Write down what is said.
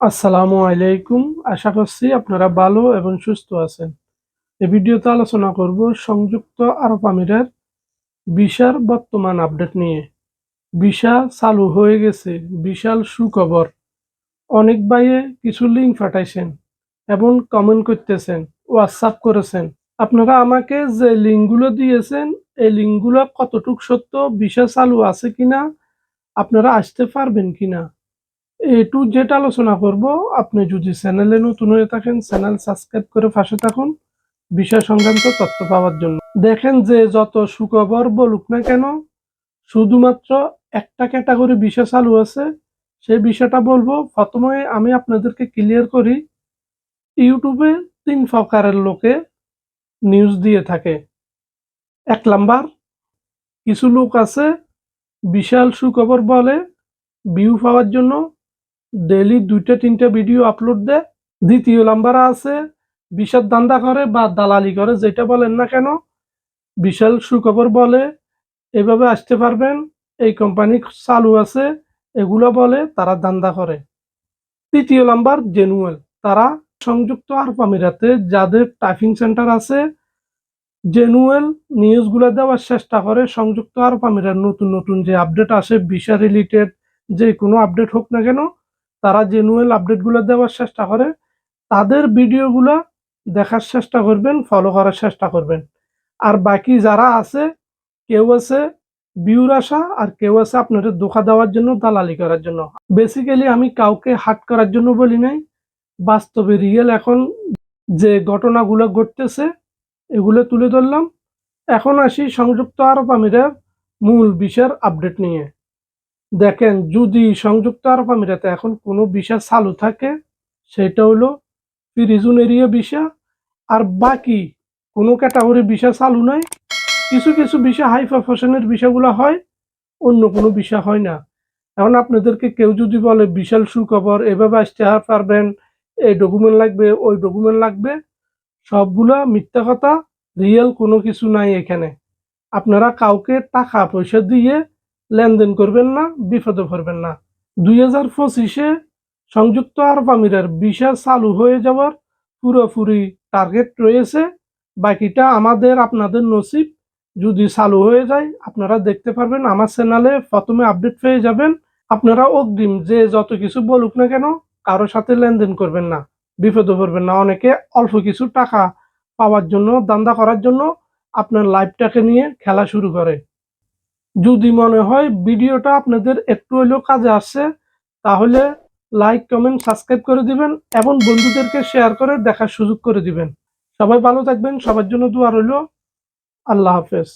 আসসালামু আলাইকুম। আশা করছি আপনারা ভালো এবং সুস্থ আছেন। এই ভিডিওতে আলোচনা করব সংযুক্ত আরব আমিরের বিশার বর্তমান আপডেট নিয়ে। ভিসা চালু হয়ে গেছে, বিশাল সুখবর। অনেক ভাইয়ে কিছু লিঙ্ক ফাটাইছেন এবং কমেন্ট করতেছেন হোয়াটসঅ্যাপ করেছেন। আপনারা আমাকে যে লিঙ্কগুলো দিয়েছেন, এই লিঙ্কগুলো কতটুক সত্য, ভিসা চালু আছে কিনা, আপনারা আসতে পারবেন কিনা? এ টু জেড আলোচনা করব, আপনি যদি চ্যানেলে নতুন হয়ে থাকেন, চ্যানেল সাবস্ক্রাইব করে পাশে থাকুন। বিষয় সংক্রান্ত তথ্য পাওয়ার জন্য। দেখেন যে যত সুখবর বলুক না কেন, শুধুমাত্র একটা ক্যাটাগরি বিষয় চালু আছে। সেই বিষয়টা বলব, প্রথমে আমি আপনাদেরকে ক্লিয়ার করি, ইউটিউবে তিন প্রকারের লোকে নিউজ দিয়ে থাকে। এক নাম্বার, কিছু লোক আছে, বিশাল সুখবর বলে ভিউ পাওয়ার জন্য ডেলি দুইটা, তিনটা ভিডিও আপলোড দেয়। দ্বিতীয় নাম্বার আছে, বিশাল দান্দা করে বা দালালি করে, যেটা বলেন না কেন, বিশাল সুখবর বলে, এভাবে আসতে পারবেন। এই কোম্পানি চালু আছে, এগুলো বলে, তারা দান্দা করে। তৃতীয় নাম্বার জেনুয়েল তারা সংযুক্ত আরব আমিরাতে, যাদের টাইপিং সেন্টার আছে জেনুয়েল নিউজগুলো দেওয়ার চেষ্টা করে, সংযুক্ত আরব আমিরাত নতুন নতুন যে আপডেট আসে ভিসা রিলেটেড যে কোনো আপডেট হোক না কেন তারা জেনুয়েল আপডেটগুলো দেওয়ার চেষ্টা করে, তাদের ভিডিওগুলো দেখার চেষ্টা করবেন ফলো করার চেষ্টা করবেন। আর বাকি যারা আছে, কেউ আছে বিউর আশা আর কেউ আছে আপনাদের ধোকা দেওয়ার জন্য, দালালি করার জন্য। বেসিক্যালি আমি কাউকে হাট করার জন্য বলি নাই। বাস্তবে রিয়েল এখন যে ঘটনাগুলো ঘটতেছে, এগুলো তুলে ধরলাম। এখন আসি সংযুক্ত আরব আমিরের মূল বিষয়ের আপডেট নিয়ে। দেখেন, যদি সংযুক্ত আরব আমিরাতে এখন কোনো ভিসা চালু থাকে, সেটা হলো প্রিজন এরিয়া ভিসা, আর বাকি কোনো ক্যাটাগরি ভিসা চালু নাই, কিছু কিছু ভিসা হাই প্রফেশনের ভিসাগুলো হয়, অন্য কোনো ভিসা হয় না। এখন আপনাদেরকে কেউ যদি বলে, বিশাল সুখবর, এভাবে আসতে পারবেন, এই ডকুমেন্ট লাগবে, ওই ডকুমেন্ট লাগবে, সবগুলা মিথ্যা কথা রিয়েল কোনো কিছু নাই এখানে। আপনারা কাউকে টাকা পয়সা দিয়ে লেনদেন করবেন না, বিপদে পড়বেন না। দুই হাজার পঁচিশে সংযুক্ত আরব আমিরের ভিসা চালু হয়ে যাওয়ার পুরোপুরি টার্গেট রয়েছে। বাকিটা আমাদের, আপনাদের নসিব। যদি চালু হয়ে যায়, আপনারা দেখতে পারবেন আমার চ্যানেলে প্রথমে আপডেট পেয়ে যাবেন। আপনারা অগ্রিম যে যত কিছু বলুক না কেন, কারও সাথে লেনদেন করবেন না, বিপদে পড়বেন না। অনেকে অল্প কিছু টাকা পাওয়ার জন্য দান্দা করার জন্য আপনার লাইফটাকে নিয়ে খেলা শুরু করে। যদি মনে হয় ভিডিওটা আপনাদের একটু হলেও কাজে আসছে তাহলে লাইক কমেন্ট সাবস্ক্রাইব করে দিবেন এবং বন্ধুদেরকে শেয়ার করে দেখার সুযোগ করে দিবেন। সবাই ভালো থাকবেন, সবার জন্য দোয়া রইল। আল্লাহ হাফেজ।